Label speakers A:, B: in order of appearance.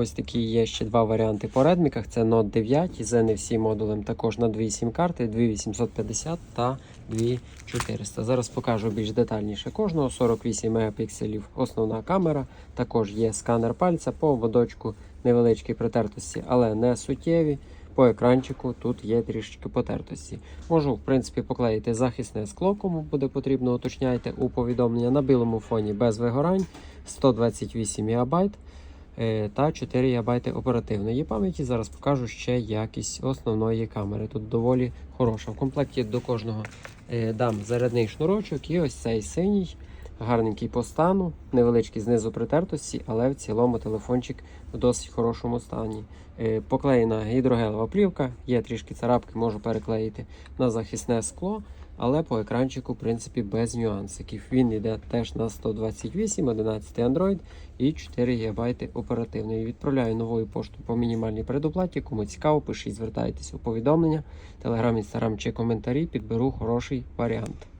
A: Ось такі є ще два варіанти по редміках. Це Note 9 з NFC модулем, також на 2 сім карти, 2850 та 2400. Зараз покажу більш детальніше кожного. 48 мегапікселів основна камера. Також є сканер пальця по ободочку невеличкі притертості, але не суттєві. По екранчику тут є трішечки потертості. Можу, в принципі, поклеїти захисне скло, кому буде потрібно, уточняйте у повідомлення на білому фоні без вигорань, 128 ГБ е, та 4 ГБ оперативної пам'яті. Зараз покажу ще якість основної камери. Тут доволі хороша. В комплекті до кожного е, дам зарядний шнурочок і ось цей синій. Гарненький по стану, невеличкий знизу притертості, але в цілому телефончик в досить хорошому стані. Е, Поклеєна гідрогелева плівка, є трішки царапки, можу переклеїти на захисне скло, але по екранчику, в принципі, без нюансиків. Він йде теж на 128, 11 Android і 4 ГБ оперативної. Відправляю новою поштою по мінімальній предоплаті. Кому цікаво, пишіть, звертайтесь у повідомлення, телеграм, інстаграм чи коментарі. Підберу хороший варіант.